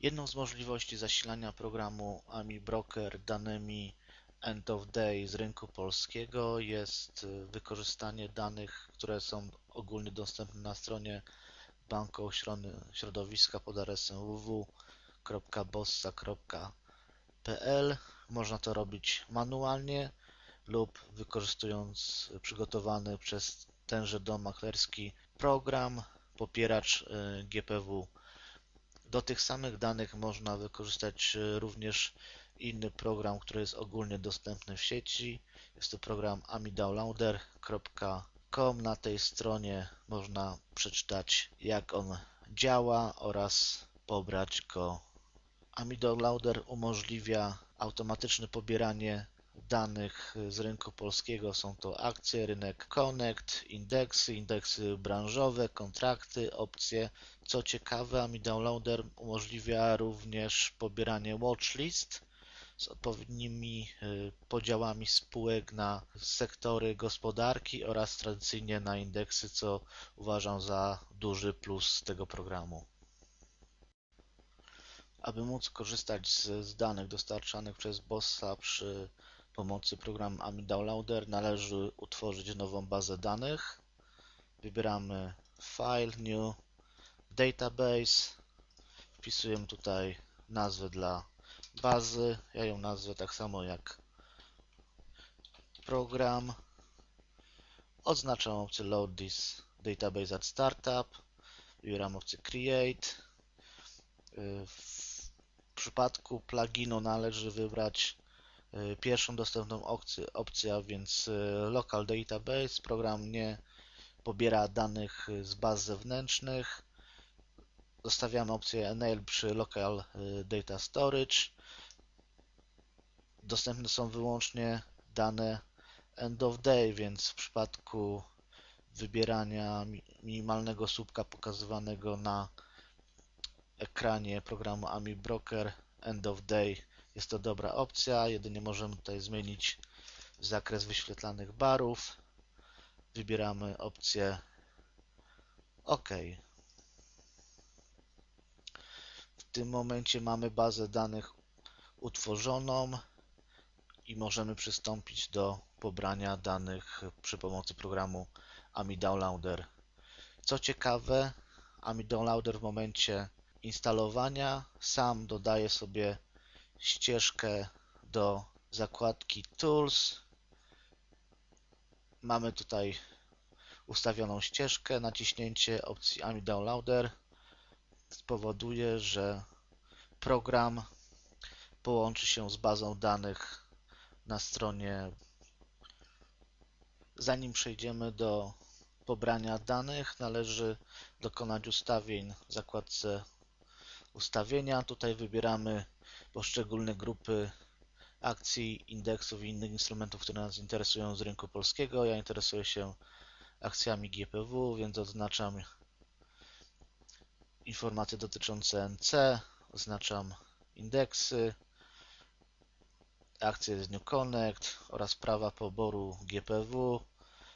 Jedną z możliwości zasilania programu AMI Broker danymi End of Day z rynku polskiego jest y, wykorzystanie danych, które są ogólnie dostępne na stronie Banku Ochrony Środowiska pod adresem www.bossa.pl. Można to robić manualnie lub wykorzystując przygotowany przez tenże dom maklerski program popieracz y, GPW. Do tych samych danych można wykorzystać y, również inny program, który jest ogólnie dostępny w sieci. Jest to program amidownloader.com. Na tej stronie można przeczytać jak on działa oraz pobrać go. Amidownloader umożliwia automatyczne pobieranie danych z rynku polskiego. Są to akcje, rynek Connect, indeksy, indeksy branżowe, kontrakty, opcje. Co ciekawe, AmiDownloader umożliwia również pobieranie watchlist z odpowiednimi y, podziałami spółek na sektory gospodarki oraz tradycyjnie na indeksy, co uważam za duży plus tego programu. Aby móc korzystać z, z danych dostarczanych przez Bossa przy pomocy programu AmiDownloader należy utworzyć nową bazę danych. Wybieramy File, New, Database. Wpisujemy tutaj nazwę dla bazy. Ja ją nazwę tak samo jak program. Oznaczam opcję Load this database at startup. Wybieram opcję Create. W przypadku pluginu należy wybrać y, pierwszą dostępną opcję, opcję a więc y, Local Database. Program nie pobiera danych z baz zewnętrznych. Zostawiamy opcję Enable przy Local y, Data Storage dostępne są wyłącznie dane end of day, więc w przypadku wybierania minimalnego słupka pokazywanego na ekranie programu AMI Broker end of day jest to dobra opcja. Jedynie możemy tutaj zmienić zakres wyświetlanych barów. Wybieramy opcję OK. W tym momencie mamy bazę danych utworzoną i możemy przystąpić do pobrania danych przy pomocy programu AmiDownloader. Co ciekawe, AmiDownloader w momencie instalowania sam dodaje sobie ścieżkę do zakładki Tools. Mamy tutaj ustawioną ścieżkę. Naciśnięcie opcji AmiDownloader spowoduje, że program połączy się z bazą danych na stronie. Zanim przejdziemy do pobrania danych, należy dokonać ustawień w zakładce ustawienia. Tutaj wybieramy poszczególne grupy akcji, indeksów i innych instrumentów, które nas interesują z rynku polskiego. Ja interesuję się akcjami GPW, więc oznaczam informacje dotyczące NC, oznaczam indeksy, akcje z New Connect oraz prawa poboru GPW,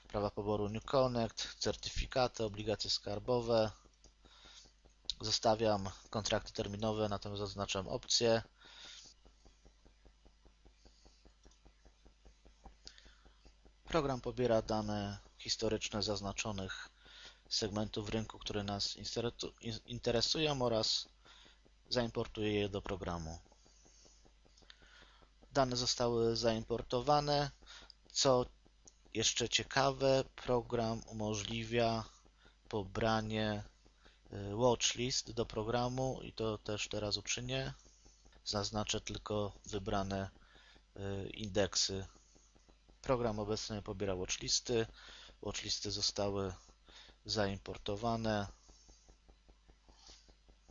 prawa poboru New Connect, certyfikaty, obligacje skarbowe. Zostawiam kontrakty terminowe, natomiast zaznaczam opcje. Program pobiera dane historyczne zaznaczonych segmentów rynku, które nas interesują oraz zaimportuje je do programu. Dane zostały zaimportowane. Co jeszcze ciekawe, program umożliwia pobranie y, watchlist do programu i to też teraz uczynię. Zaznaczę tylko wybrane y, indeksy. Program obecnie pobiera watchlisty. Watchlisty zostały zaimportowane.